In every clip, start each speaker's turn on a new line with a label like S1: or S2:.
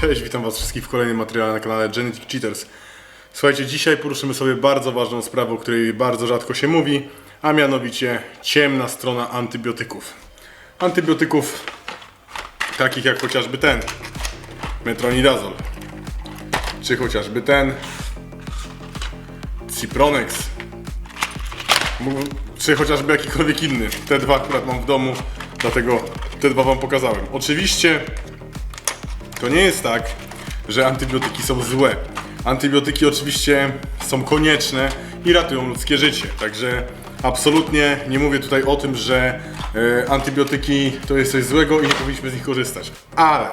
S1: Cześć, witam Was wszystkich w kolejnym materiale na kanale Genetic Cheaters. Słuchajcie, dzisiaj poruszymy sobie bardzo ważną sprawę, o której bardzo rzadko się mówi, a mianowicie ciemna strona antybiotyków. Antybiotyków takich jak chociażby ten, metronidazol, czy chociażby ten, Cipronex, czy chociażby jakikolwiek inny. Te dwa akurat mam w domu, dlatego te dwa Wam pokazałem. Oczywiście to nie jest tak, że antybiotyki są złe. Antybiotyki oczywiście są konieczne i ratują ludzkie życie. Także absolutnie nie mówię tutaj o tym, że e, antybiotyki to jest coś złego i nie powinniśmy z nich korzystać. Ale,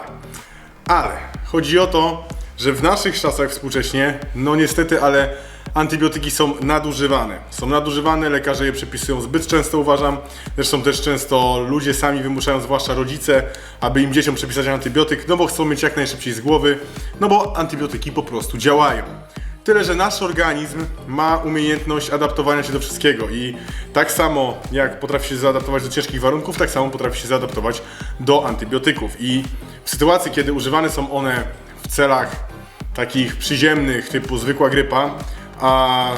S1: ale chodzi o to, że w naszych czasach współcześnie, no niestety, ale antybiotyki są nadużywane. Są nadużywane, lekarze je przepisują zbyt często, uważam. Zresztą też często ludzie sami wymuszają, zwłaszcza rodzice, aby im dzieciom przepisać antybiotyk, no bo chcą mieć jak najszybciej z głowy, no bo antybiotyki po prostu działają. Tyle, że nasz organizm ma umiejętność adaptowania się do wszystkiego i tak samo jak potrafi się zaadaptować do ciężkich warunków, tak samo potrafi się zaadaptować do antybiotyków. I w sytuacji, kiedy używane są one w celach takich przyziemnych, typu zwykła grypa, a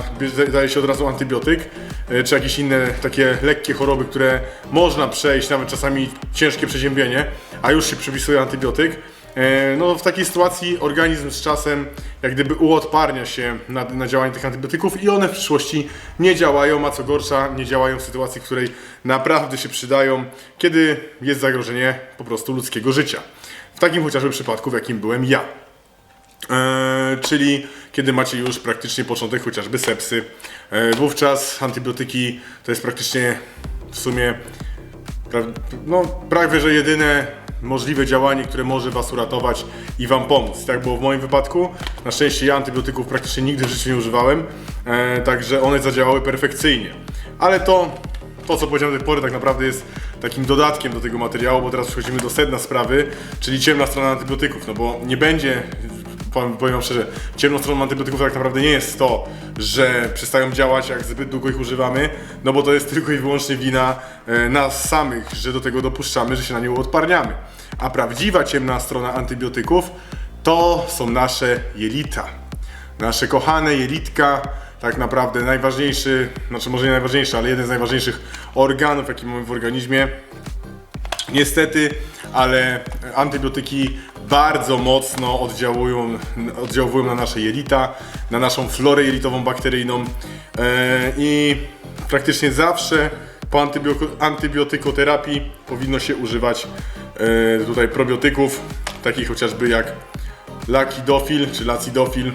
S1: daje się od razu antybiotyk, e, czy jakieś inne takie lekkie choroby, które można przejść, nawet czasami ciężkie przeziębienie, a już się przypisuje antybiotyk, E, No w takiej sytuacji organizm z czasem jak gdyby uodparnia się na, na działanie tych antybiotyków i one w przyszłości nie działają, a co gorsza nie działają w sytuacji, w której naprawdę się przydają, kiedy jest zagrożenie po prostu ludzkiego życia. W takim chociażby przypadku, w jakim byłem ja. E, czyli kiedy macie już praktycznie początek chociażby sepsy. E, wówczas antybiotyki to jest praktycznie w sumie no, prawie że jedyne możliwe działanie, które może Was uratować i Wam pomóc. Tak było w moim wypadku. Na szczęście ja antybiotyków praktycznie nigdy w życiu nie używałem, e, także one zadziałały perfekcyjnie. Ale to, to co powiedziałem do tej pory tak naprawdę jest takim dodatkiem do tego materiału, bo teraz przechodzimy do sedna sprawy, czyli ciemna strona antybiotyków, no bo nie będzie powiem, wam szczerze, ciemną stroną antybiotyków tak naprawdę nie jest to, że przestają działać, jak zbyt długo ich używamy, no bo to jest tylko i wyłącznie wina e, nas samych, że do tego dopuszczamy, że się na nie odparniamy. A prawdziwa ciemna strona antybiotyków to są nasze jelita. Nasze kochane jelitka, tak naprawdę najważniejszy, znaczy może nie najważniejszy, ale jeden z najważniejszych organów, jaki mamy w organizmie, Niestety, ale antybiotyki bardzo mocno oddziałują, oddziałują na nasze jelita, na naszą florę jelitową bakteryjną e, i praktycznie zawsze po antybio- antybiotykoterapii powinno się używać e, tutaj probiotyków, takich chociażby jak Lakidofil czy Lacidofil,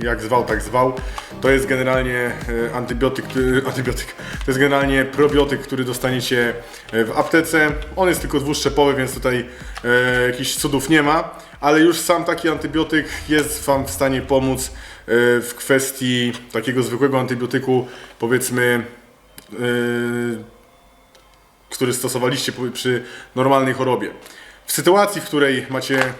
S1: jak zwał, tak zwał. To jest generalnie e, antybiotyk, antybiotyk, to jest generalnie probiotyk, który dostaniecie e, w aptece. On jest tylko dwuszczepowy, więc tutaj e, jakichś cudów nie ma, ale już sam taki antybiotyk jest Wam w stanie pomóc e, w kwestii takiego zwykłego antybiotyku, powiedzmy, e, który stosowaliście przy normalnej chorobie. W sytuacji, w której macie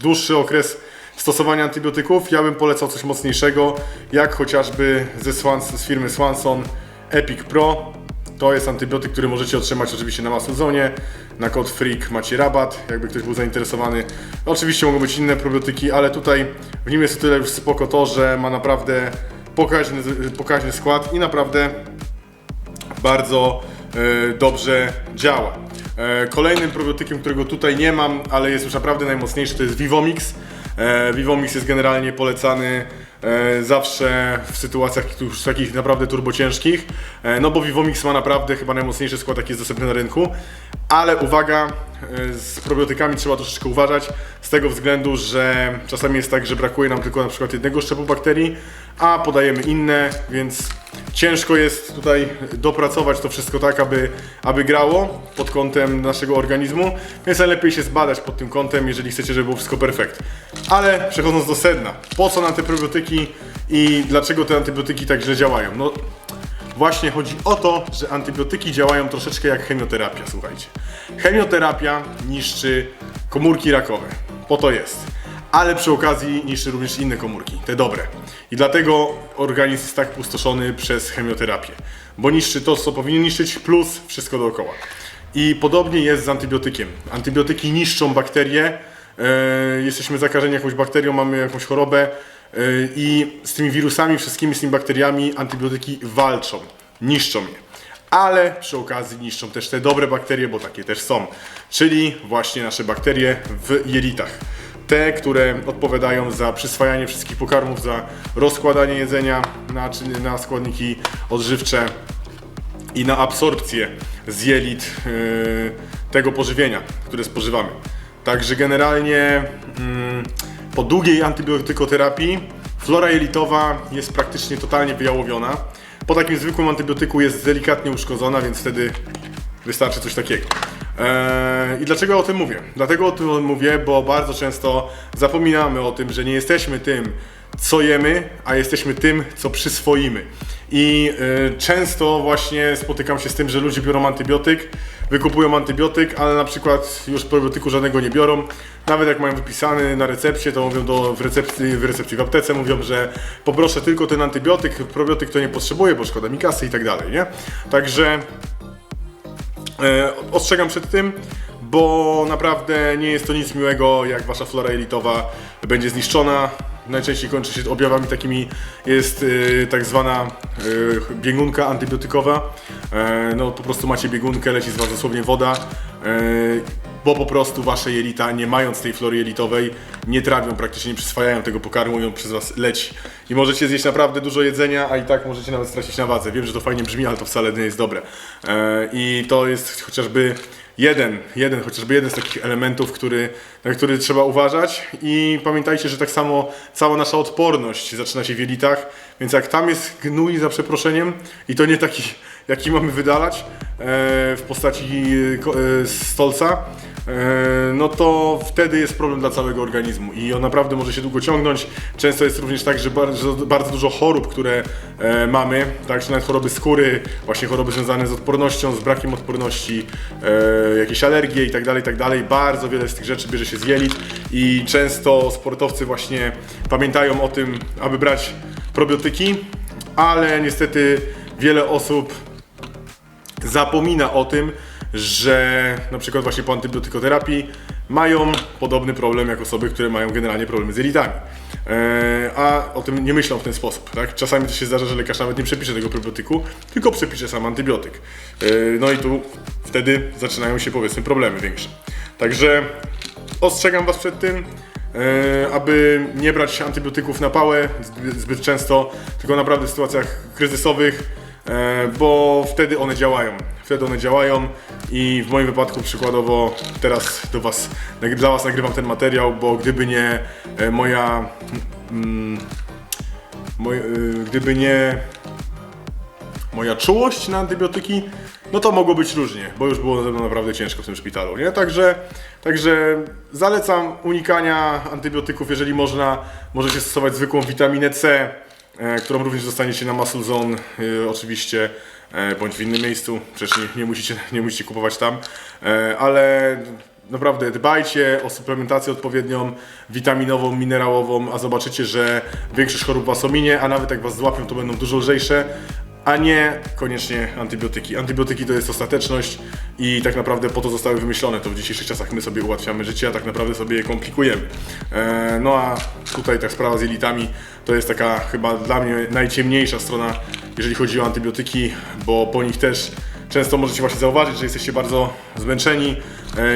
S1: dłuższy okres stosowania antybiotyków, ja bym polecał coś mocniejszego, jak chociażby ze Swans, z firmy Swanson Epic Pro. To jest antybiotyk, który możecie otrzymać oczywiście na Masozonie. Na kod FREAK macie rabat, jakby ktoś był zainteresowany. Oczywiście mogą być inne probiotyki, ale tutaj w nim jest o tyle już spoko to, że ma naprawdę pokaźny, pokaźny skład i naprawdę bardzo e, dobrze działa. E, kolejnym probiotykiem, którego tutaj nie mam, ale jest już naprawdę najmocniejszy, to jest Vivomix. E, Vivomix jest generalnie polecany e, zawsze w sytuacjach już takich naprawdę turbociężkich, e, no bo Vivomix ma naprawdę chyba najmocniejszy skład, jaki jest dostępny na rynku. Ale uwaga, z probiotykami trzeba troszeczkę uważać, z tego względu, że czasami jest tak, że brakuje nam tylko na przykład jednego szczepu bakterii, a podajemy inne, więc ciężko jest tutaj dopracować to wszystko tak, aby, aby grało pod kątem naszego organizmu, więc najlepiej się zbadać pod tym kątem, jeżeli chcecie, żeby było wszystko perfekt. Ale przechodząc do sedna, po co nam te probiotyki i dlaczego te antybiotyki tak źle działają? No właśnie chodzi o to, że antybiotyki działają troszeczkę jak chemioterapia, słuchajcie. Chemioterapia niszczy komórki rakowe, po to jest ale przy okazji niszczy również inne komórki, te dobre. I dlatego organizm jest tak pustoszony przez chemioterapię, bo niszczy to, co powinien niszczyć, plus wszystko dookoła. I podobnie jest z antybiotykiem. Antybiotyki niszczą bakterie, e, jesteśmy zakażeni jakąś bakterią, mamy jakąś chorobę e, i z tymi wirusami, wszystkimi z tymi bakteriami antybiotyki walczą, niszczą je. Ale przy okazji niszczą też te dobre bakterie, bo takie też są, czyli właśnie nasze bakterie w jelitach. Te, które odpowiadają za przyswajanie wszystkich pokarmów, za rozkładanie jedzenia na, na składniki odżywcze, i na absorpcję z jelit yy, tego pożywienia, które spożywamy. Także generalnie mm, po długiej antybiotykoterapii flora jelitowa jest praktycznie totalnie wyjałowiona. Po takim zwykłym antybiotyku jest delikatnie uszkodzona, więc wtedy wystarczy coś takiego. Eee, I dlaczego o tym mówię? Dlatego o tym mówię, bo bardzo często zapominamy o tym, że nie jesteśmy tym, co jemy, a jesteśmy tym, co przyswoimy. I y, często właśnie spotykam się z tym, że ludzie biorą antybiotyk, wykupują antybiotyk, ale na przykład już probiotyku żadnego nie biorą. Nawet jak mają wypisany na recepcie, to mówią do, w, recepcji, w recepcji w aptece, mówią, że poproszę tylko ten antybiotyk, probiotyk to nie potrzebuję, bo szkoda mi kasy i tak dalej, nie? Także E, ostrzegam przed tym, bo naprawdę nie jest to nic miłego, jak wasza flora jelitowa będzie zniszczona. Najczęściej kończy się objawami takimi, jest e, tak zwana e, biegunka antybiotykowa. E, no po prostu macie biegunkę, leci z was dosłownie woda, e, bo po prostu wasze jelita, nie mając tej flory jelitowej, nie trawią, praktycznie nie przyswajają tego pokarmu i on przez was leci. I możecie zjeść naprawdę dużo jedzenia, a i tak możecie nawet stracić na wadze. Wiem, że to fajnie brzmi, ale to wcale nie jest dobre. E, I to jest chociażby jeden, jeden, chociażby jeden z takich elementów, który, na który trzeba uważać. I pamiętajcie, że tak samo cała nasza odporność zaczyna się w jelitach, więc jak tam jest gnój za przeproszeniem i to nie taki, jaki mamy wydalać e, w postaci e, e, stolca, no to wtedy jest problem dla całego organizmu i on naprawdę może się długo ciągnąć. Często jest również tak, że bardzo, dużo chorób, które e, mamy, tak, czy nawet choroby skóry, właśnie choroby związane z odpornością, z brakiem odporności, e, jakieś alergie i tak dalej, i tak. Bardzo wiele z tych rzeczy bierze się z jelit i często sportowcy właśnie pamiętają o tym, aby brać probiotyki, ale niestety wiele osób zapomina o tym, że na przykład właśnie po antybiotykoterapii mają podobny problem jak osoby, które mają generalnie problemy z jelitami. Eee, a o tym nie myślą w ten sposób. Tak? Czasami to się zdarza, że lekarz nawet nie przepisze tego probiotyku, tylko przepisze sam antybiotyk. Eee, no i tu wtedy zaczynają się powiedzmy problemy większe. Także ostrzegam Was przed tym, e, aby nie brać antybiotyków na pałę zbyt, często, tylko naprawdę w sytuacjach kryzysowych, bo wtedy one działają. Wtedy one działają i w moim wypadku przykładowo teraz do was, dla Was nagrywam ten materiał, bo gdyby nie e, moja, mm, moj, e, gdyby nie moja czułość na antybiotyki, no to mogło być różnie, bo już było ze mną naprawdę ciężko w tym szpitalu, nie? Także, także zalecam unikania antybiotyków, jeżeli można, możecie stosować zwykłą witaminę C, e, którą również dostaniecie na Muscle Zone, e, oczywiście, e, bądź w innym miejscu, przecież nie, nie, musicie, nie musicie kupować tam, e, ale naprawdę dbajcie o suplementację odpowiednią, witaminową, minerałową, a zobaczycie, że większość chorób Was ominie, a nawet jak Was złapią, to będą dużo lżejsze, a nie koniecznie antybiotyki. Antybiotyki to jest ostateczność i tak naprawdę po to zostały wymyślone. To w dzisiejszych czasach my sobie ułatwiamy życie, a tak naprawdę sobie je komplikujemy. E, no a tutaj ta sprawa z jelitami to jest taka chyba dla mnie najciemniejsza strona, jeżeli chodzi o antybiotyki, bo po nich też często możecie właśnie zauważyć, że jesteście bardzo zmęczeni,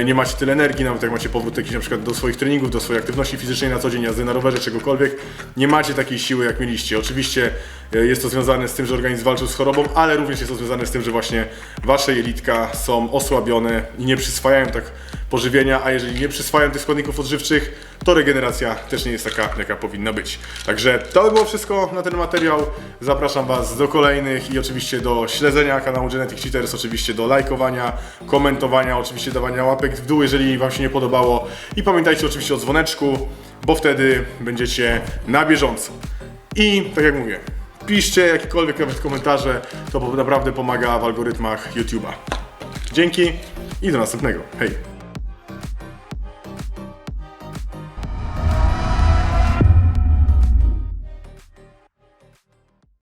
S1: nie macie tyle energii, nawet jak macie powrót jakiś na przykład do swoich treningów, do swojej aktywności fizycznej na co dzień, jazdy na rowerze, czegokolwiek, nie macie takiej siły jak mieliście. Oczywiście e, jest to związane z tym, że organizm walczył z chorobą, ale również jest to związane z tym, że właśnie wasze jelitka są osłabione i nie przyswajają tak pożywienia, a jeżeli nie przyswajają tych składników odżywczych, to regeneracja też nie jest taka, jaka powinna być. Także to by było wszystko na ten materiał. Zapraszam Was do kolejnych i oczywiście do śledzenia kanału Genetic Cheaters, oczywiście do lajkowania, komentowania, oczywiście dawania łapek w dół, jeżeli Wam się nie podobało. I pamiętajcie oczywiście o dzwoneczku, bo wtedy będziecie na bieżąco. I tak jak mówię, piszcie jakiekolwiek nawet komentarze, to naprawdę pomaga w algorytmach YouTube'a. Dzięki i do następnego. Hej!